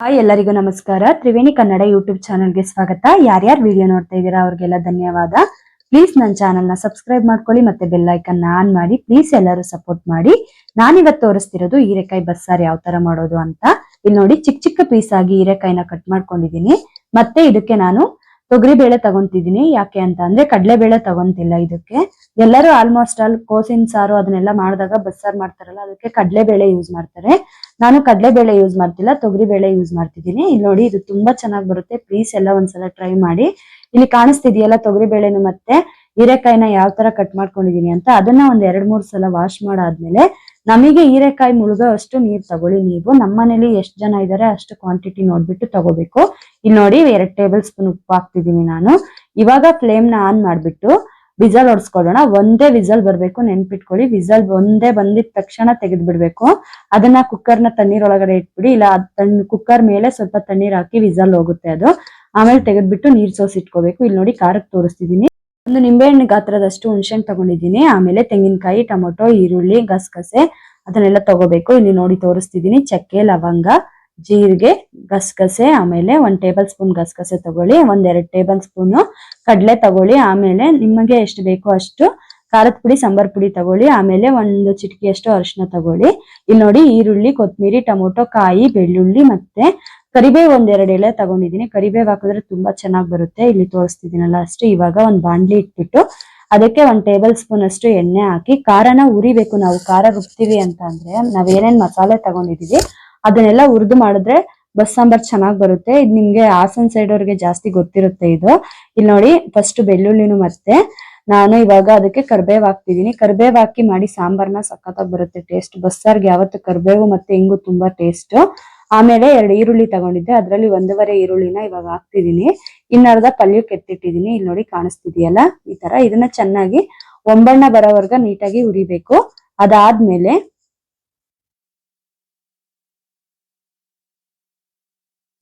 Hi, ಎಲ್ಲರಿಗೂ ನಮಸ್ಕಾರ. Triveni Kannada YouTube ಚಾನಲ್ಗೆ ಸ್ವಾಗತ. ಯಾರ್ಯಾರು ವಿಡಿಯೋ ನೋಡ್ತಾ ಇದ್ದೀರಾ, ಅವ್ರಿಗೆಲ್ಲ ಧನ್ಯವಾದ. ಪ್ಲೀಸ್ ನನ್ನ ಚಾನಲ್ನ ಸಬ್ಸ್ಕ್ರೈಬ್ ಮಾಡ್ಕೊಳ್ಳಿ ಮತ್ತೆ ಬೆಲ್ಲೈಕನ್ನ ಆನ್ ಮಾಡಿ. ಪ್ಲೀಸ್ ಎಲ್ಲರೂ ಸಪೋರ್ಟ್ ಮಾಡಿ. ನಾನಿವತ್ತು ತೋರಿಸ್ತಿರೋದು ಹೀರೆಕಾಯಿ ಬಸ್ಸಾರು ಯಾವ ತರ ಮಾಡೋದು ಅಂತ. ಇಲ್ಲಿ ನೋಡಿ ಚಿಕ್ಕ ಚಿಕ್ಕ ಪೀಸ್ ಆಗಿ ಹೀರೆಕಾಯಿನ ಕಟ್ ಮಾಡ್ಕೊಂಡಿದ್ದೀನಿ. ಮತ್ತೆ ಇದಕ್ಕೆ ನಾನು ತೊಗರಿ ಬೇಳೆ ತಗೊಂತಿದೀನಿ ಯಾಕೆ ಅಂತ ಅಂದ್ರೆ ಕಡಲೆಬೇಳೆ ತಗೊಂತಿಲ್ಲ ಇದಕ್ಕೆ. ಎಲ್ಲರೂ ಆಲ್ಮೋಸ್ಟ್ ಆಲ್ ಕೋಸಿನ ಸಾರು ಅದನ್ನೆಲ್ಲ ಮಾಡಿದಾಗ ಬಸ್ಸಾರ್ ಮಾಡ್ತಾರಲ್ಲ, ಅದಕ್ಕೆ ಕಡಲೆ ಬೇಳೆ ಯೂಸ್ ಮಾಡ್ತಾರೆ. ನಾನು ಕಡಲೆ ಬೇಳೆ ಯೂಸ್ ಮಾಡ್ತಿಲ್ಲ, ತೊಗರಿ ಬೇಳೆ ಯೂಸ್ ಮಾಡ್ತಿದ್ದೀನಿ. ಇಲ್ಲಿ ನೋಡಿ, ಇದು ತುಂಬಾ ಚೆನ್ನಾಗಿ ಬರುತ್ತೆ. ಪ್ಲೀಸ್ ಎಲ್ಲ ಒಂದ್ಸಲ ಟ್ರೈ ಮಾಡಿ. ಇಲ್ಲಿ ಕಾಣಿಸ್ತಿದೆಯಲ್ಲ ತೊಗರಿ ಬೇಳೆನು ಮತ್ತೆ? ಹೀರೆಕಾಯಿನ ಯಾವ ತರ ಕಟ್ ಮಾಡ್ಕೊಂಡಿದೀನಿ ಅಂತ, ಅದನ್ನ ಒಂದ್ ಎರಡ್ ಮೂರ್ ಸಲ ವಾಶ್ ಮಾಡಾದ್ಮೇಲೆ ನಮಗೆ ಹೀರೆಕಾಯಿ ಮುಳುಗೋ ಅಷ್ಟು ನೀರ್ ತಗೊಳ್ಳಿ. ನೀವು ನಮ್ಮ ಮನೇಲಿ ಎಷ್ಟು ಜನ ಇದಾರೆ ಅಷ್ಟು ಕ್ವಾಂಟಿಟಿ ನೋಡ್ಬಿಟ್ಟು ತಗೋಬೇಕು. ಇಲ್ಲಿ ನೋಡಿ ಎರಡ್ ಟೇಬಲ್ ಸ್ಪೂನ್ ಉಪ್ಪು ಹಾಕ್ತಿದೀನಿ ನಾನು. ಇವಾಗ ಫ್ಲೇಮ್ನ ಆನ್ ಮಾಡ್ಬಿಟ್ಟು ವಿಸಲ್ ಹೊಡ್ಸ್ಕೊಳ್ಳೋಣ ಒಂದೇ ವಿಸಲ್ ಬರ್ಬೇಕು, ನೆನ್ಪಿಟ್ಕೊಳ್ಳಿ. ವಿಸಲ್ ಒಂದೇ ಬಂದಿದ ತಕ್ಷಣ ತೆಗೆದು ಬಿಡ್ಬೇಕು ಅದನ್ನ ಕುಕ್ಕರ್ನ ತಣ್ಣೀರ್ ಒಳಗಡೆ ಇಟ್ಬಿಡಿ. ಇಲ್ಲ ಕುಕ್ಕರ್ ಮೇಲೆ ಸ್ವಲ್ಪ ತಣ್ಣೀರ್ ಹಾಕಿ ವಿಸಲ್ ಹೋಗುತ್ತೆ ಅದು. ಆಮೇಲೆ ತೆಗೆದ್ಬಿಟ್ಟು ನೀರ್ ಸೋಸಿ ಇಟ್ಕೋಬೇಕು. ಇಲ್ಲಿ ನೋಡಿ ಖಾರಕ್ಕೆ ತೋರಿಸ್ತಿದೀನಿ. ಒಂದು ನಿಂಬೆಹಣ್ಣು ಗಾತ್ರದಷ್ಟು ಹುಣಸೆಹಣ್ಣು ತಗೊಂಡಿದ್ದೀನಿ. ಆಮೇಲೆ ತೆಂಗಿನಕಾಯಿ, ಟೊಮೊಟೊ, ಈರುಳ್ಳಿ, ಗಸಗಸೆ, ಅದನ್ನೆಲ್ಲ ತಗೋಬೇಕು. ಇಲ್ಲಿ ನೋಡಿ ತೋರಿಸ್ತಿದ್ದೀನಿ. ಚಕ್ಕೆ, ಲವಂಗ, ಜೀರಿಗೆ, ಗಸಗಸೆ, ಆಮೇಲೆ ಒಂದ್ ಟೇಬಲ್ ಸ್ಪೂನ್ ಗಸಗಸೆ ತಗೊಳ್ಳಿ. ಒಂದ್ ಎರಡ್ ಟೇಬಲ್ ಸ್ಪೂನ್ ಕಡಲೆ ತಗೊಳ್ಳಿ. ಆಮೇಲೆ ನಿಮಗೆ ಎಷ್ಟು ಬೇಕೋ ಅಷ್ಟು ಖಾರದ ಪುಡಿ, ಸಾಂಬಾರ್ ಪುಡಿ ತಗೊಳ್ಳಿ. ಆಮೇಲೆ ಒಂದು ಚಿಟಿಕೆಯಷ್ಟು ಅರಿಶಿನ ತಗೊಳ್ಳಿ. ಇಲ್ಲಿ ನೋಡಿ ಈರುಳ್ಳಿ ಕೊತ್ತಂಬರಿ ಟೊಮೊಟೊ, ಕಾಯಿ, ಬೆಳ್ಳುಳ್ಳಿ ಮತ್ತೆ ಕರಿಬೇವು ಒಂದೆರಡು ಎಲೆ ತಗೊಂಡಿದ್ದೀನಿ. ಕರಿಬೇವು ಹಾಕಿದ್ರೆ ತುಂಬಾ ಚೆನ್ನಾಗಿ ಬರುತ್ತೆ. ಇಲ್ಲಿ ತೋರಿಸ್ತಿದ್ದೀನಲ್ಲ ಅಷ್ಟು. ಇವಾಗ ಒಂದು ಬಾಂಡ್ಲಿ ಇಟ್ಬಿಟ್ಟು ಅದಕ್ಕೆ ಒಂದು ಟೇಬಲ್ ಸ್ಪೂನ್ ಅಷ್ಟು ಎಣ್ಣೆ ಹಾಕಿ ಖಾರನ ಉರಿಬೇಕು ನಾವು ಖಾರ ರುಬ್ತೀವಿ ಅಂತ ಅಂದ್ರೆ ನಾವ್ ಏನೇನ್ ಮಸಾಲೆ ತಗೊಂಡಿದೀವಿ, ಅದನ್ನೆಲ್ಲ ಹುರಿದು ಮಾಡಿದ್ರೆ ಬಸ್ ಸಾಂಬಾರ್ ಚೆನ್ನಾಗ್ ಬರುತ್ತೆ. ಇದು ನಿಮ್ಗೆ ಹಾಸನ್ ಸೈಡ್ ಅವ್ರಿಗೆ ಜಾಸ್ತಿ ಗೊತ್ತಿರುತ್ತೆ ಇದು. ಇಲ್ಲಿ ನೋಡಿ ಫಸ್ಟ್ ಬೆಳ್ಳುಳ್ಳಿನೂ ಮತ್ತೆ. ನಾನು ಇವಾಗ ಅದಕ್ಕೆ ಕರ್ಬೇವ್ ಹಾಕ್ತಿದ್ದೀನಿ ಕರ್ಬೇವ್ ಹಾಕಿ ಮಾಡಿ ಸಾಂಬಾರ್ನ ಸಖತ್ತಾಗಿ ಬರುತ್ತೆ. ಟೇಸ್ಟ್ ಬಸ್ಸಾರ್ಗೆ ಯಾವತ್ತು ಕರ್ಬೇವು ಮತ್ತೆ ಹಿಂಗು ತುಂಬಾ ಟೇಸ್ಟ್ ಆಮೇಲೆ ಎರಡು ಈರುಳ್ಳಿ ತಗೊಂಡಿದ್ದೆ. ಅದರಲ್ಲಿ ಒಂದೂವರೆ ಈರುಳ್ಳಿನ ಇವಾಗ ಹಾಕ್ತಿದೀನಿ ಇನ್ನರ್ಧ ಪಲ್ಯಕ್ಕೆ ಕೆತ್ತಿಟ್ಟಿದೀನಿ ಇಲ್ಲಿ ನೋಡಿ ಕಾಣಿಸ್ತಿದೆಯಲ್ಲ? ಈ ತರ. ಇದನ್ನ ಚೆನ್ನಾಗಿ ಒಂಬಣ್ಣ ಬರೋವರ್ಗ ನೀಟಾಗಿ ಹುರಿಬೇಕು. ಅದಾದ್ಮೇಲೆ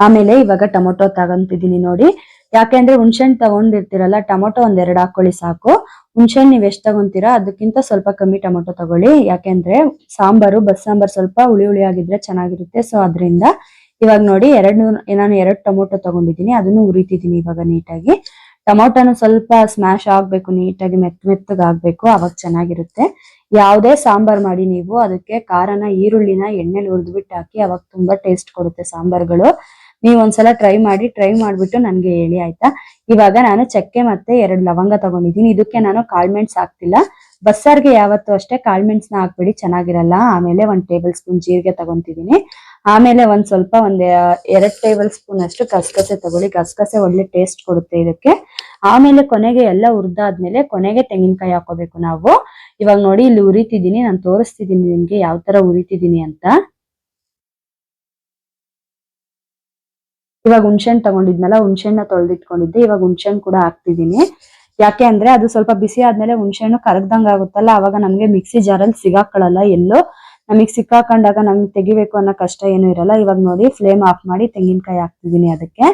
ಆಮೇಲೆ ಇವಾಗ ಟೊಮೊಟೊ ತಗೊಂತಿದೀನಿ ನೋಡಿ. ಯಾಕೆಂದ್ರೆ ಹುಣ್ಸೆಹಣ್ಣು ತಗೊಂಡಿರ್ತೀರಲ್ಲ, ಟೊಮೊಟೊ ಒಂದ್ ಎರಡು ಹಾಕೊಳ್ಳಿ ಸಾಕು. ಹುಣ್ಸೆಹಣ್ಣು ನೀವು ಎಷ್ಟು ತಗೊಂತೀರಾ ಅದಕ್ಕಿಂತ ಸ್ವಲ್ಪ ಕಮ್ಮಿ ಟೊಮೊಟೊ ತಗೊಳ್ಳಿ. ಯಾಕೆಂದ್ರೆ ಸಾಂಬಾರು, ಬಸ್ ಸಾಂಬಾರ್ ಸ್ವಲ್ಪ ಹುಳಿ ಹುಳಿ ಆಗಿದ್ರೆ ಚೆನ್ನಾಗಿರುತ್ತೆ. ಸೊ ಅದರಿಂದ ಇವಾಗ ನೋಡಿ ಎರಡು ನಾನು ಎರಡ್ ಟೊಮೊಟೊ ತಗೊಂಡಿದ್ದೀನಿ. ಅದನ್ನು ಉರಿತಿದ್ದೀನಿ ಇವಾಗ ನೀಟಾಗಿ. ಟೊಮೊಟೊನ ಸ್ವಲ್ಪ ಸ್ಮ್ಯಾಶ್ ಆಗ್ಬೇಕು, ನೀಟಾಗಿ ಮೆತ್ತ ಮೆತ್ತಗ ಆಗ್ಬೇಕು. ಅವಾಗ ಚೆನ್ನಾಗಿರುತ್ತೆ. ಯಾವುದೇ ಸಾಂಬಾರ್ ಮಾಡಿ ನೀವು ಅದಕ್ಕೆ ಖಾರನ, ಈರುಳ್ಳಿನ ಎಣ್ಣೆಲಿ ಹುರಿದ್ಬಿಟ್ಟು ಹಾಕಿ ಅವಾಗ ತುಂಬಾ ಟೇಸ್ಟ್ ಕೊಡುತ್ತೆ ಸಾಂಬಾರ್ಗಳು. ನೀವ್ ಒಂದ್ಸಲ ಟ್ರೈ ಮಾಡಿ ಟ್ರೈ ಮಾಡ್ಬಿಟ್ಟು ನನ್ಗೆ ಹೇಳಿ, ಆಯ್ತಾ? ಇವಾಗ ನಾನು ಚಕ್ಕೆ ಮತ್ತೆ ಎರಡು ಲವಂಗ ತಗೊಂಡಿದ್ದೀನಿ. ಇದಕ್ಕೆ ನಾನು ಕಾಳ್ಮೆಣ್ಸ್ ಹಾಕ್ತಿಲ್ಲ. ಬಸ್ಸಾರ್ಗೆ ಯಾವತ್ತು ಅಷ್ಟೇ ಕಾಳ್ಮೆಣ್ಸ್ನ ಹಾಕ್ಬಿಡಿ, ಚೆನ್ನಾಗಿರಲ್ಲ. ಆಮೇಲೆ ಒಂದ್ ಟೇಬಲ್ ಸ್ಪೂನ್ ಜೀರಿಗೆ ತಗೊಂತಿದ್ದೀನಿ. ಆಮೇಲೆ ಒಂದ್ ಸ್ವಲ್ಪ ಒಂದ್ ಎರಡ್ ಟೇಬಲ್ ಸ್ಪೂನ್ ಅಷ್ಟು ಗಸಗಸೆ ತಗೊಳ್ಳಿ. ಗಸಗಸೆ ಒಳ್ಳೆ ಟೇಸ್ಟ್ ಕೊಡುತ್ತೆ ಇದಕ್ಕೆ. ಆಮೇಲೆ ಕೊನೆಗೆ ಎಲ್ಲ ಹುರಿದಾದ್ಮೇಲೆ ಕೊನೆಗೆ ತೆಂಗಿನಕಾಯಿ ಹಾಕೋಬೇಕು ನಾವು. ಇವಾಗ ನೋಡಿ, ಇಲ್ಲಿ ಉರಿತಿದ್ದೀನಿ. ನಾನು ತೋರಿಸ್ತಿದ್ದೀನಿ ನಿಮ್ಗೆ ಯಾವ ತರ ಉರಿತಿದ್ದೀನಿ ಅಂತ. ಇವಾಗ ಹುಣ್ಸೆಹಣ್ಣು ತಗೊಂಡಿದ್ನಲ್ಲ, ಹುಣ್ಸೆಹಣ್ಣ ತೊಳೆದಿಟ್ಕೊಂಡಿದ್ದೆ, ಇವಾಗ ಹುಣ್ಸೆಹಣ್ಣು ಕೂಡ ಹಾಕ್ತಿದ್ದೀನಿ. ಯಾಕೆ ಅಂದ್ರೆ ಅದು ಸ್ವಲ್ಪ ಬಿಸಿ ಆದ್ಮೇಲೆ ಹುಣ್ಸೆಹಣ್ಣು ಕರಗ್ದಂಗ್ ಆಗುತ್ತಲ್ಲ, ಅವಾಗ ನಮ್ಗೆ ಮಿಕ್ಸಿ ಜಾರಲ್ಲಿ ಸಿಗಾಕೊಳ್ಳಲ್ಲ ಎಲ್ಲೋ. ನಮಗ್ ಸಿಕ್ಕಾಕೊಂಡಾಗ ನಮ್ಗೆ ತೆಗಿಬೇಕು ಅನ್ನೋ ಕಷ್ಟ ಏನು ಇರಲ್ಲ. ಇವಾಗ ನೋಡಿ ಫ್ಲೇಮ್ ಆಫ್ ಮಾಡಿ ತೆಂಗಿನಕಾಯಿ ಹಾಕ್ತಿದ್ದೀನಿ ಅದಕ್ಕೆ.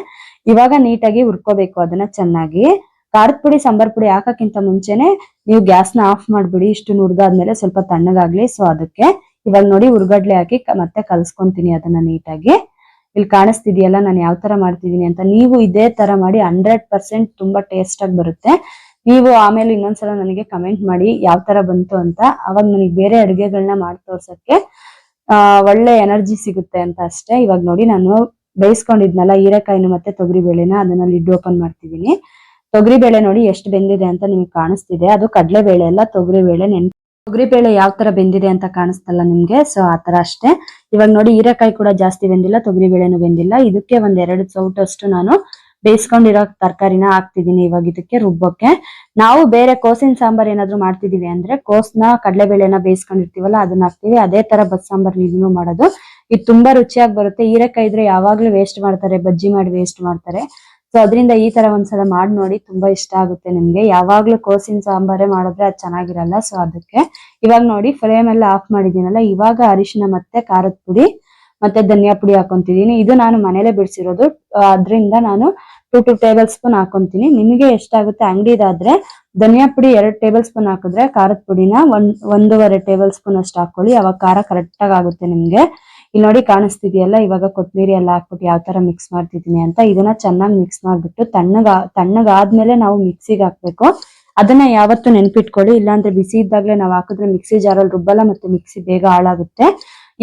ಇವಾಗ ನೀಟಾಗಿ ಹುರ್ಕೋಬೇಕು ಅದನ್ನ ಚೆನ್ನಾಗಿ. ಖಾರದ ಪುಡಿ, ಸಾಂಬಾರ್ ಪುಡಿ ಹಾಕಕ್ಕಿಂತ ಮುಂಚೆನೆ ನೀವು ಗ್ಯಾಸ್ನ ಆಫ್ ಮಾಡ್ಬಿಡಿ. ಇಷ್ಟು ನುರ್ದಾದ್ಮೇಲೆ ಸ್ವಲ್ಪ ತಣ್ಣಗಾಗ್ಲಿ. ಸೊ ಅದಕ್ಕೆ ಇವಾಗ ನೋಡಿ ಉರ್ಗಡ್ಲೆ ಹಾಕಿ ಮತ್ತೆ ಕಲ್ಸ್ಕೊಂತೀನಿ ಅದನ್ನ ನೀಟಾಗಿ. ಇಲ್ಲಿ ಕಾಣಿಸ್ತಿದೆಯಲ್ಲ, ನಾನು ಯಾವ ತರ ಮಾಡ್ತಿದೀನಿ ಅಂತ. ನೀವು ಇದೇ ತರ ಮಾಡಿ ಹಂಡ್ರೆಡ್ ಪರ್ಸೆಂಟ್ ತುಂಬಾ ಟೇಸ್ಟ್ ಆಗಿ ಬರುತ್ತೆ. ನೀವು ಆಮೇಲೆ ಇನ್ನೊಂದ್ಸಲ ನನಗೆ ಕಮೆಂಟ್ ಮಾಡಿ ಯಾವ ತರ ಬಂತು ಅಂತ. ಅವಾಗ ನನಗೆ ಬೇರೆ ಅಡುಗೆಗಳನ್ನ ಮಾಡಿ ತೋರ್ಸಕ್ಕೆ ಒಳ್ಳೆ ಎನರ್ಜಿ ಸಿಗುತ್ತೆ ಅಂತ ಅಷ್ಟೇ. ಇವಾಗ ನೋಡಿ ನಾನು ಬೇಯಿಸ್ಕೊಂಡಿದ್ನಲ್ಲ ಹೀರೆಕಾಯಿನ ಮತ್ತೆ ತೊಗರಿ ಬೇಳೆನ ಅದನ್ನ ಲಿಡ್ ಓಪನ್ ಮಾಡ್ತಿದೀನಿ ತೊಗರಿ ಬೇಳೆ ನೋಡಿ ಎಷ್ಟು ಬೆಂದಿದೆ ಅಂತ ನಿಮ್ಗೆ ಕಾಣಿಸ್ತಿದೆ. ಅದು ಕಡಲೆ ಬೇಳೆ ಅಲ್ಲ ತೊಗರಿ ಬೇಳೆ ನೆನ್ ತೊಗರಿ ಬೇಳೆ ಯಾವ ತರ ಬೆಂದಿದೆ ಅಂತ ಕಾಣಿಸ್ತಲ್ಲ ನಿಮ್ಗೆ? ಸೊ ಆತರ ಅಷ್ಟೇ. ಇವಾಗ ನೋಡಿ, ಹೀರೆಕಾಯಿ ಕೂಡ ಜಾಸ್ತಿ ಬೆಂದಿಲ್ಲ, ತೊಗರಿ ಬೇಳೆನು ಬೆಂದಿಲ್ಲ. ಇದಕ್ಕೆ ಒಂದ್ ಎರಡು ಚೌಟಷ್ಟು ನಾನು ಬೇಯಿಸ್ಕೊಂಡಿರೋ ತರಕಾರಿನ ಹಾಕ್ತಿದೀನಿ ಇವಾಗ ಇದಕ್ಕೆ ರುಬ್ಬೋಕೆ. ನಾವು ಬೇರೆ ಕೋಸಿನ ಸಾಂಬಾರ್ ಏನಾದ್ರು ಮಾಡ್ತಿದೀವಿ ಅಂದ್ರೆ, ಕೋಸ್ನ ಕಡಲೆಬೇಳೆನ ಬೇಯಿಸ್ಕೊಂಡಿರ್ತೀವಲ್ಲ, ಅದನ್ನ ಹಾಕ್ತಿವಿ. ಅದೇ ತರ ಬಸ್ ಸಾಂಬಾರ್ ಇದನ್ನು ಮಾಡೋದು. ಇದು ತುಂಬಾ ರುಚಿಯಾಗಿ ಬರುತ್ತೆ. ಹೀರೆಕಾಯಿ ಇದ್ರೆ ಯಾವಾಗ್ಲೂ ವೇಸ್ಟ್ ಮಾಡ್ತಾರೆ, ಬಜ್ಜಿ ಮಾಡಿ ವೇಸ್ಟ್ ಮಾಡ್ತಾರೆ. ಸೊ ಅದರಿಂದ ಈ ತರ ಒಂದ್ಸಲ ಮಾಡಿ ನೋಡಿ ತುಂಬಾ ಇಷ್ಟ ಆಗುತ್ತೆ ನಿಮ್ಗೆ. ಯಾವಾಗ್ಲೂ ಕೋಸಿನ ಸಾಂಬಾರೇ ಮಾಡಿದ್ರೆ ಅದು ಚೆನ್ನಾಗಿರಲ್ಲ. ಸೊ ಅದಕ್ಕೆ ಇವಾಗ ನೋಡಿ ಫ್ಲೇಮ್ ಎಲ್ಲ ಆಫ್ ಮಾಡಿದೀನಲ್ಲ ಇವಾಗ ಅರಿಶಿನ ಮತ್ತೆ ಖಾರದ ಪುಡಿ ಮತ್ತೆ ಧನಿಯಾ ಪುಡಿ ಹಾಕೊಂತಿದೀನಿ ಇದು ನಾನು ಮನೇಲೆ ಬಿಡಿಸಿರೋದು. ಅದರಿಂದ ನಾನು ಟೂ ಟು ಟೇಬಲ್ ಸ್ಪೂನ್ ಹಾಕೊಂತೀನಿ. ನಿಮಗೆ ಎಷ್ಟಾಗುತ್ತೆ ಅಂಗಡಿದಾದ್ರೆ ಧನಿಯಾ ಪುಡಿ ಎರಡು ಟೇಬಲ್ ಸ್ಪೂನ್ ಹಾಕಿದ್ರೆ ಖಾರದ ಪುಡಿನ ಒಂದ್, ಒಂದೂವರೆ ಟೇಬಲ್ ಸ್ಪೂನ್ ಅಷ್ಟು ಹಾಕೊಳ್ಳಿ. ಅವಾಗ ಖಾರ ಕರೆಕ್ಟಾಗಿ ಆಗುತ್ತೆ ನಿಮ್ಗೆ. ಇಲ್ಲಿ ನೋಡಿ ಕಾಣಿಸ್ತಿದೆಯಲ್ಲ, ಇವಾಗ ಕೊತ್ತಂಬರಿ ಎಲ್ಲ ಹಾಕ್ಬಿಟ್ಟು ಯಾವ ತರ ಮಿಕ್ಸ್ ಮಾಡ್ತಿದೀನಿ ಅಂತ, ಇದನ್ನ ಚೆನ್ನಾಗಿ ಮಿಕ್ಸ್ ಮಾಡ್ಬಿಟ್ಟು ತಣ್ಣಗ, ತಣ್ಣಗಾದ್ಮೇಲೆ ನಾವು ಮಿಕ್ಸಿಗೆ ಹಾಕ್ಬೇಕು. ಅದನ್ನ ಯಾವತ್ತು ನೆನ್ಪಿಟ್ಕೊಳ್ಳಿ, ಇಲ್ಲಾಂದ್ರೆ ಬಿಸಿ ಇದ್ದಾಗಲೇ ನಾವು ಹಾಕಿದ್ರೆ ಮಿಕ್ಸಿ ಜಾರಲ್ಲಿ ರುಬ್ಬಲ್ಲ ಮತ್ತೆ ಮಿಕ್ಸಿ ಬೇಗ ಹಾಳಾಗುತ್ತೆ.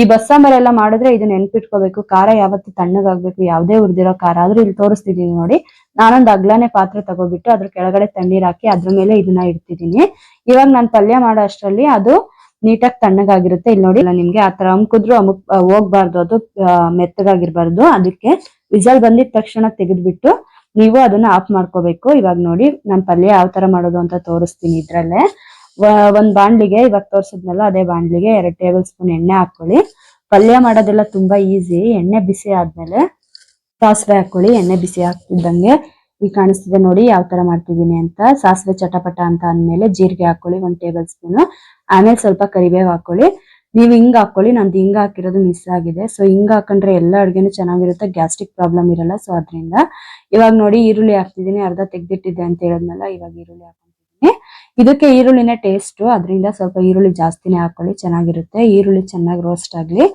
ಈ ಬಸ್ಸಾಂಬಾರ್ ಎಲ್ಲ ಮಾಡಿದ್ರೆ ಇದನ್ನ ನೆನ್ಪಿಟ್ಕೋಬೇಕು. ಖಾರ ಯಾವತ್ತು ತಣ್ಣಗಾಗ್ಬೇಕು, ಯಾವ್ದೇ ಉರಿದಿರೋ ಖಾರ ಆದ್ರೂ ಇಲ್ಲಿ ತೋರಿಸ್ತಿದೀನಿ ನೋಡಿ. ನಾನೊಂದು ಅಗ್ಲಾನೆ ಪಾತ್ರೆ ತಗೋಬಿಟ್ಟು ಅದ್ರ ಕೆಳಗಡೆ ತಣ್ಣೀರ್ ಹಾಕಿ ಅದ್ರ ಮೇಲೆ ಇದನ್ನ ಇಡ್ತಿದೀನಿ. ಇವಾಗ ನಾನು ಪಲ್ಯ ಮಾಡೋ ಅಷ್ಟರಲ್ಲಿ ಅದು ನೀಟಾಗಿ ತಣ್ಣಗಾಗಿರುತ್ತೆ. ಇಲ್ಲಿ ನೋಡಿ, ನಿಮ್ಗೆ ಆ ಆತರ ಅಮ್ಕುದ್ರು ಅಮುಕ್ ಹೋಗ್ಬಾರ್ದು. ಅದು ಮೆತ್ತಗಾಗಿರ್ಬಾರ್ದು. ಅದಕ್ಕೆ ವಿಸಲ್ ಬಂದಿದ ತಕ್ಷಣ ತೆಗೆದ್ಬಿಟ್ಟು ನೀವು ಅದನ್ನ ಆಫ್ ಮಾಡ್ಕೋಬೇಕು. ಇವಾಗ ನೋಡಿ ನಾನು ಪಲ್ಯ ಯಾವ ತರ ಮಾಡೋದು ಅಂತ ತೋರಿಸ್ತೀನಿ ಇದ್ರಲ್ಲೇ. ಒಂದ್ ಬಾಣ್ಲಿಗೆ, ಇವಾಗ ತೋರ್ಸಿದ್ನಲ್ಲ, ಅದೇ ಬಾಣ್ಲಿಗೆ ಎರಡ್ ಟೇಬಲ್ ಸ್ಪೂನ್ ಎಣ್ಣೆ ಹಾಕೊಳ್ಳಿ ಪಲ್ಯ ಮಾಡೋದೆಲ್ಲ ತುಂಬಾ ಈಸಿ ಎಣ್ಣೆ ಬಿಸಿ ಆದ್ಮೇಲೆ ಸಾಸಿವೆ ಹಾಕೊಳ್ಳಿ ಎಣ್ಣೆ ಬಿಸಿ ಹಾಕ್ತಿದ್ದಂಗೆ ಈಗ ಕಾಣಿಸ್ತಿದೆ ನೋಡಿ, ಯಾವ ತರ ಮಾಡ್ತಿದೀನಿ ಅಂತ. ಸಾಸಿವೆ ಚಟಪಟ ಅಂತ ಅಂದ್ಮೇಲೆ ಜೀರಿಗೆ ಹಾಕೊಳ್ಳಿ ಒಂದ್ ಟೇಬಲ್ ಸ್ಪೂನ್ ಆಮೇಲೆ ಸ್ವಲ್ಪ ಕರಿಬೇವು ಹಾಕೊಳ್ಳಿ. ನೀವು ಹಿಂಗ್ ಹಾಕೊಳ್ಳಿ, ನಂದು ಹಿಂಗ್ ಹಾಕಿರೋದು ಮಿಸ್ ಆಗಿದೆ. ಸೊ ಹಿಂಗ್ ಹಾಕೊಂಡ್ರೆ ಎಲ್ಲ ಅಡ್ಗೆನೂ ಚೆನ್ನಾಗಿರುತ್ತೆ ಗ್ಯಾಸ್ಟ್ರಿಕ್ ಪ್ರಾಬ್ಲಮ್ ಇರಲ್ಲ. ಸೊ ಅದರಿಂದ ಇವಾಗ ನೋಡಿ ಈರುಳ್ಳಿ ಹಾಕ್ತಿದೀನಿ ಅರ್ಧ ತೆಗ್ದಿಟ್ಟಿದ್ದೆ ಅಂತ ಹೇಳಿದ್ನಲ್ಲ, ಇವಾಗ ಈರುಳ್ಳಿ ಹಾಕೊಂಡಿದ್ದೀನಿ ಇದಕ್ಕೆ ಈರುಳ್ಳಿನೇ ಟೇಸ್ಟ್ ಅದರಿಂದ ಸ್ವಲ್ಪ ಈರುಳ್ಳಿ ಜಾಸ್ತಿನೇ ಹಾಕೊಳ್ಳಿ, ಚೆನ್ನಾಗಿರುತ್ತೆ. ಈರುಳ್ಳಿ ಚೆನ್ನಾಗಿ ರೋಸ್ಟ್ ಆಗ್ಲಿ.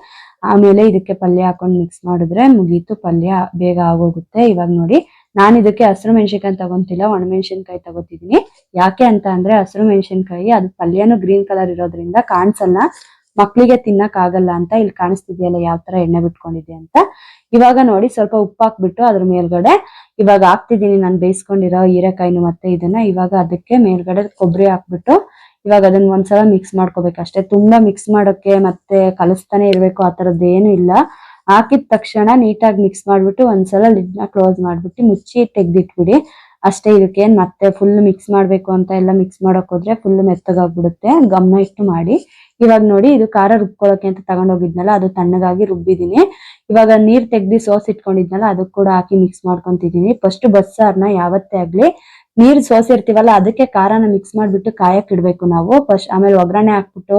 ಆಮೇಲೆ ಇದಕ್ಕೆ ಪಲ್ಯ ಹಾಕೊಂಡು ಮಿಕ್ಸ್ ಮಾಡಿದ್ರೆ ಮುಗೀತು. ಪಲ್ಯ ಬೇಗ ಆಗೋಗುತ್ತೆ. ಇವಾಗ ನೋಡಿ ನಾನು ಇದಕ್ಕೆ ಹಸಿರು ಮೆಣಸಿನ್ಕಾಯಿ ತಗೊಂತಿಲ್ಲ ಒಣಮೆಣಸಿನ್ಕಾಯಿ ತಗೋತಿದೀನಿ. ಯಾಕೆ ಅಂತ ಅಂದ್ರೆ ಹಸಿರು ಮೆಣಸಿನ್ಕಾಯಿ ಅದು ಪಲ್ಯನು ಗ್ರೀನ್ ಕಲರ್ ಇರೋದ್ರಿಂದ ಕಾಣಿಸಲ್ಲ. ಮಕ್ಕಳಿಗೆ ತಿನ್ನಕ್ ಆಗಲ್ಲ ಅಂತ ಇಲ್ಲಿ ಕಾಣಿಸ್ತಿದೆಯಲ್ಲ ಯಾವ ತರ ಎಣ್ಣೆ ಬಿಟ್ಕೊಂಡಿದೆ ಅಂತ. ಇವಾಗ ನೋಡಿ ಸ್ವಲ್ಪ ಉಪ್ಪು ಹಾಕ್ಬಿಟ್ಟು ಅದ್ರ ಮೇಲ್ಗಡೆ ಇವಾಗ ಹಾಕ್ತಿದೀನಿ ನಾನು ಬೇಯಿಸ್ಕೊಂಡಿರೋ ಹೀರೆಕಾಯಿನು ಮತ್ತೆ ಇದನ್ನ. ಇವಾಗ ಅದಕ್ಕೆ ಮೇಲ್ಗಡೆ ಕೊಬ್ಬರಿ ಹಾಕ್ಬಿಟ್ಟು ಇವಾಗ ಅದನ್ನ ಒಂದ್ಸಲ ಮಿಕ್ಸ್ ಮಾಡ್ಕೋಬೇಕಷ್ಟೇ ತುಂಬಾ ಮಿಕ್ಸ್ ಮಾಡೋಕೆ ಮತ್ತೆ ಕಲಿಸ್ತಾನೆ ಇರಬೇಕು, ಆ ತರದ್ದು ಏನು ಇಲ್ಲ. ಹಾಕಿದ ತಕ್ಷಣ ನೀಟಾಗಿ ಮಿಕ್ಸ್ ಮಾಡ್ಬಿಟ್ಟು ಒಂದ್ಸಲ ಲಿಡ್ನ ಕ್ಲೋಸ್ ಮಾಡ್ಬಿಟ್ಟು ಮುಚ್ಚಿ ತೆಗ್ದಿಟ್ಬಿಡಿ. ಅಷ್ಟೇ ಇದಕ್ಕೇನ್ ಮತ್ತೆ ಫುಲ್ ಮಿಕ್ಸ್ ಮಾಡಬೇಕು ಅಂತ ಎಲ್ಲ ಮಿಕ್ಸ್ ಮಾಡಕ್ ಹೋದ್ರೆ ಫುಲ್ ಮೆತ್ತಗಾಗ್ಬಿಡುತ್ತೆ. ಗಮನ ಇಟ್ಟು ಮಾಡಿ. ಇವಾಗ ನೋಡಿ, ಇದು ಖಾರ ರುಬ್ಕೊಳ್ಳೋಕೆ ಅಂತ ತಗೊಂಡೋಗಿದ್ನಲ್ಲ, ಅದು ತಣ್ಣಗಾಗಿ ರುಬ್ಬಿದೀನಿ ಇವಾಗ ನೀರ್ ತೆಗ್ದಿ ಸೋಸ್ ಇಟ್ಕೊಂಡಿದ್ನಲ್ಲ ಅದಕ್ಕೆ ಕೂಡ ಹಾಕಿ ಮಿಕ್ಸ್ ಮಾಡ್ಕೊಂತಿದೀನಿ ಫಸ್ಟ್ ಬಸ್ಸಾರ್ನ ಯಾವತ್ತೇ ಆಗ್ಲಿ, ನೀರ್ ಸೋಸಿರ್ತೀವಲ್ಲ ಅದಕ್ಕೆ ಖಾರನ ಮಿಕ್ಸ್ ಮಾಡ್ಬಿಟ್ಟು ಕಾಯಕ್ ಇಡ್ಬೇಕು ನಾವು. ಫಸ್ಟ್ ಆಮೇಲೆ ಒಗ್ಗರಣೆ ಹಾಕ್ಬಿಟ್ಟು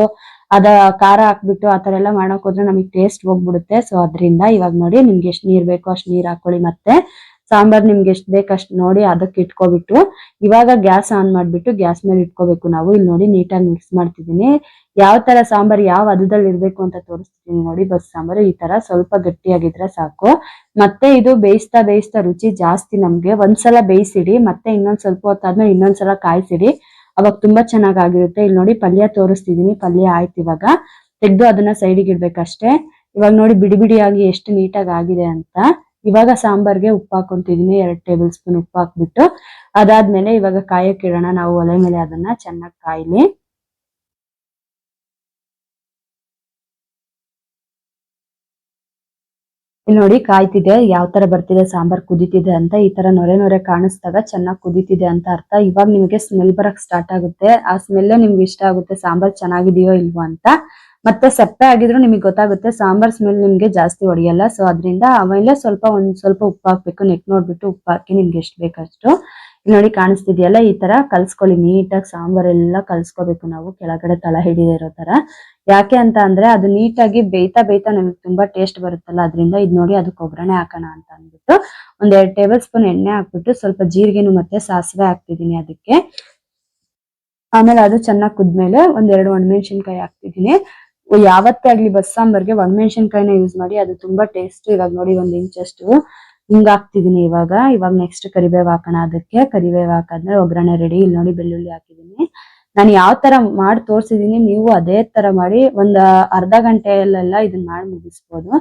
ಅದ ಖಾರ ಹಾಕ್ಬಿಟ್ಟು ಆತರ ಎಲ್ಲ ಮಾಡೋಕೋದ್ರೆ ಹೋದ್ರೆ ನಮಗೆ ಟೇಸ್ಟ್ ಹೋಗ್ಬಿಡುತ್ತೆ. ಸೊ ಅದರಿಂದ ಇವಾಗ ನೋಡಿ ನಿಮ್ಗೆ ಎಷ್ಟು ನೀರ್ ಬೇಕೋ ಅಷ್ಟ್ ನೀರ್ ಹಾಕೊಳ್ಳಿ ಮತ್ತೆ. ಸಾಂಬಾರ್ ನಿಮ್ಗೆ ಎಷ್ಟು ಬೇಕು ಅಷ್ಟ್ ನೋಡಿ ಅದಕ್ಕೆ ಇಟ್ಕೊಬಿಟ್ಟು. ಇವಾಗ ಗ್ಯಾಸ್ ಆನ್ ಮಾಡ್ಬಿಟ್ಟು ಗ್ಯಾಸ್ ಮೇಲೆ ಇಟ್ಕೋಬೇಕು ನಾವು. ಇಲ್ಲಿ ನೋಡಿ ನೀಟಾಗಿ ಮಿಕ್ಸ್ ಮಾಡ್ತಿದೀನಿ ಯಾವ ತರ ಸಾಂಬಾರ್ ಯಾವ ಅದದಲ್ಲಿ ಇರ್ಬೇಕು ಅಂತ ತೋರಿಸ್ತೀನಿ ನೋಡಿ. ಬಸ್ ಸಾಂಬಾರು ಈ ತರ ಸ್ವಲ್ಪ ಗಟ್ಟಿಯಾಗಿದ್ರೆ ಸಾಕು. ಮತ್ತೆ ಇದು ಬೇಯಿಸ್ತಾ ಬೇಯಿಸ್ತಾ ರುಚಿ ಜಾಸ್ತಿ ನಮ್ಗೆ. ಒಂದ್ಸಲ ಬೇಯಿಸಿಡಿ, ಮತ್ತೆ ಇನ್ನೊಂದ್ ಸ್ವಲ್ಪ ಹೊತ್ತಾದ್ಮೇಲೆ ಇನ್ನೊಂದ್ಸಲ ಕಾಯಿಸಿಡಿ. ಅವಾಗ ತುಂಬಾ ಚೆನ್ನಾಗ್ ಆಗಿರುತ್ತೆ ಇಲ್ಲಿ ನೋಡಿ ಪಲ್ಯ ತೋರಿಸ್ತಿದೀನಿ. ಪಲ್ಯ ಆಯ್ತು ಇವಾಗ. ತೆಗ್ದು ಅದನ್ನ ಸೈಡಿಗೆ ಇಡ್ಬೇಕಷ್ಟೇ. ಇವಾಗ ನೋಡಿ ಬಿಡಿ ಬಿಡಿಯಾಗಿ ಎಷ್ಟು ನೀಟಾಗಿ ಆಗಿದೆ ಅಂತ. ಇವಾಗ ಸಾಂಬಾರ್ಗೆ ಉಪ್ಪು ಹಾಕೊಂತಿದೀನಿ. ಎರಡ್ ಟೇಬಲ್ ಸ್ಪೂನ್ ಉಪ್ಪು ಹಾಕ್ಬಿಟ್ಟು. ಅದಾದ್ಮೇಲೆ ಇವಾಗ ಕಾಯಕ್ಕೆ ಇಡೋಣ. ನಾವು ಒಲೆ ಮೇಲೆ ಅದನ್ನ ಚೆನ್ನಾಗಿ ಕಾಯ್ಲಿ. ಇಲ್ಲಿ ನೋಡಿ ಕಾಯ್ತಿದೆ, ಯಾವ ತರ ಬರ್ತಿದೆ, ಸಾಂಬಾರ್ ಕುದೀತಿದೆ ಅಂತ. ಈ ತರ ನೊರೆ ನೊರೆ ಕಾಣಿಸ್ದಾಗ ಚೆನ್ನಾಗಿ ಕುದೀತಿದೆ ಅಂತ ಅರ್ಥ. ಇವಾಗ ನಿಮಗೆ ಸ್ಮೆಲ್ ಬರಕ್ ಸ್ಟಾರ್ಟ್ ಆಗುತ್ತೆ. ಆ ಸ್ಮೆಲ್ ನಿಮ್ಗೆ ಇಷ್ಟ ಆಗುತ್ತೆ, ಸಾಂಬಾರ್ ಚೆನ್ನಾಗಿದೆಯೋ ಇಲ್ವೋ ಅಂತ. ಮತ್ತೆ ಸಪ್ಪೆ ಆಗಿದ್ರು ನಿಮಗೆ ಗೊತ್ತಾಗುತ್ತೆ, ಸಾಂಬಾರ್ ಸ್ಮೆಲ್ ನಿಮ್ಗೆ ಜಾಸ್ತಿ ಹೊಡೆಯಲ್ಲ. ಸೊ ಅದರಿಂದ ಆಮೇಲೆ ಸ್ವಲ್ಪ ಒಂದ್ ಸ್ವಲ್ಪ ಉಪ್ಪು ಹಾಕ್ಬೇಕು. ನೆಕ್ ನೋಡ್ಬಿಟ್ಟು ಉಪ್ಪು ಹಾಕಿ ನಿಮ್ಗೆ ಎಷ್ಟು ಬೇಕಷ್ಟು. ಇಲ್ಲಿ ನೋಡಿ ಕಾಣಿಸ್ತಿದೆಯಲ್ಲ, ಈ ತರ ಕಲ್ಸ್ಕೊಳ್ಳಿ. ನೀಟಾಗಿ ಸಾಂಬಾರ್ ಎಲ್ಲ ಕಲ್ಸ್ಕೋಬೇಕು ನಾವು. ಕೆಳಗಡೆ ತಳ ಹಿಡಿದಿರೋ ತರ. ಯಾಕೆ ಅಂತ ಅಂದ್ರೆ ಅದು ನೀಟಾಗಿ ಬೇಯ್ತಾ ಬೇಯ್ತಾ ನಮಗೆ ತುಂಬಾ ಟೇಸ್ಟ್ ಬರುತ್ತಲ್ಲ, ಅದರಿಂದ ಇದ್ ನೋಡಿ ಅದಕ್ಕೆ ಒಗ್ಗರಣೆ ಹಾಕೋಣ ಅಂತ ಅಂದ್ಬಿಟ್ಟು ಒಂದ್ ಎರಡ್ ಟೇಬಲ್ ಸ್ಪೂನ್ ಎಣ್ಣೆ ಹಾಕ್ಬಿಟ್ಟು ಸ್ವಲ್ಪ ಜೀರಿಗೆನು ಮತ್ತೆ ಸಾಸಿವೆ ಹಾಕ್ತಿದೀನಿ ಅದಕ್ಕೆ. ಆಮೇಲೆ ಅದು ಚೆನ್ನಾಗಿ ಕುದ್ಮೇಲೆ ಒಂದ್ ಎರಡು ಒಣಮೆಣಸಿನ್ಕಾಯಿ ಹಾಕ್ತಿದೀನಿ ಯಾವತ್ತೇ ಆಗ್ಲಿ ಬಸ್ಸಾಂಬಾರ್ಗೆ ಒಣಮೆಣಸಿನ್ಕಾಯಿನ ಯೂಸ್ ಮಾಡಿ ಅದು ತುಂಬಾ ಟೇಸ್ಟ್ ಇವಾಗ ನೋಡಿ ಒಂದ್ ಇಂಚಷ್ಟು ಹಿಂಗ ಹಾಕ್ತಿದೀನಿ ಇವಾಗ. ಇವಾಗ ನೆಕ್ಸ್ಟ್ ಕರಿಬೇವು ಹಾಕೋಣ ಅದಕ್ಕೆ. ಕರಿಬೇವು ಹಾಕಾದ್ಮೇಲೆ ಒಗ್ಗರಣೆ ರೆಡಿ ಇಲ್ಲಿ ನೋಡಿ ಬೆಳ್ಳುಳ್ಳಿ ಹಾಕಿದೀನಿ ನಾನು ಯಾವ ತರ ಮಾಡಿ ತೋರ್ಸಿದೀನಿ, ನೀವು ಅದೇ ತರ ಮಾಡಿ ಒಂದ್ ಅರ್ಧ ಗಂಟೆಯಲ್ಲೆಲ್ಲ ಇದನ್ನ ಮಾಡಿ ಮುಗಿಸ್ಬೋದು.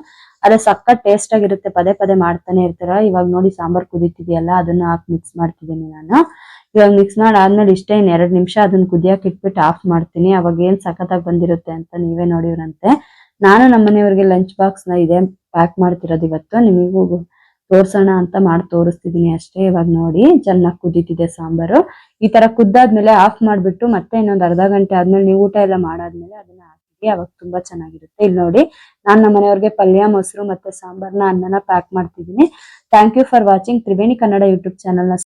ಅದೇ ಸಕ್ಕ ಟೇಸ್ಟ್ ಆಗಿರುತ್ತೆ, ಪದೇ ಪದೇ ಮಾಡ್ತಾನೆ ಇರ್ತಾರ? ಇವಾಗ ನೋಡಿ ಸಾಂಬಾರ್ ಕುದೀತಿದೆಯಲ್ಲ, ಅದನ್ನ ಹಾಕಿ ಮಿಕ್ಸ್ ಮಾಡ್ತಿದ್ದೀನಿ ನಾನು. ಇವಾಗ ಮಿಕ್ಸ್ ಮಾಡಿ ಆದ್ಮೇಲೆ ಇಷ್ಟೇ ಇನ್ ಎರಡು ನಿಮಿಷ ಅದನ್ನ ಕುದಿಯಕ್ಕೆ ಇಟ್ಬಿಟ್ಟು ಆಫ್ ಮಾಡ್ತೀನಿ. ಅವಾಗ ಏನ್ ಸಖತ್ತಾಗಿ ಬಂದಿರುತ್ತೆ ಅಂತ ನೀವೇ ನೋಡಿವ್ರಂತೆ. ನಾನು ನಮ್ಮ ಮನೆಯವ್ರಿಗೆ ಲಂಚ್ ಬಾಕ್ಸ್ನ ಇದೇ ಪ್ಯಾಕ್ ಮಾಡ್ತಿರೋದು ಇವತ್ತು. ನಿಮಗೂ ತೋರ್ಸೋಣ ಅಂತ ಮಾಡಿ ತೋರಿಸ್ತಿದೀನಿ ಅಷ್ಟೇ ಇವಾಗ ನೋಡಿ. ಚೆನ್ನಾಗಿ ಕುದೀತಿದೆ ಸಾಂಬಾರು. ಈ ತರ ಕುದ್ದಾದ್ಮೇಲೆ ಆಫ್ ಮಾಡಿಬಿಟ್ಟು ಮತ್ತೆ ಇನ್ನೊಂದು ಅರ್ಧ ಗಂಟೆ ಆದ್ಮೇಲೆ ನೀವು ಊಟ ಎಲ್ಲ ಮಾಡಾದ್ಮೇಲೆ ಅದನ್ನ ಹಾಕಿ ಅವಾಗ ತುಂಬಾ ಚೆನ್ನಾಗಿರುತ್ತೆ. ಇಲ್ಲಿ ನೋಡಿ, ನಾನು ನಮ್ಮ ಮನೆಯವ್ರಿಗೆ ಪಲ್ಯ, ಮೊಸರು ಮತ್ತೆ ಸಾಂಬಾರ್ನ ಅನ್ನನ ಪ್ಯಾಕ್ ಮಾಡ್ತಿದ್ದೀನಿ thank you for watching Triveni Kannada YouTube ಚಾನಲ್ನ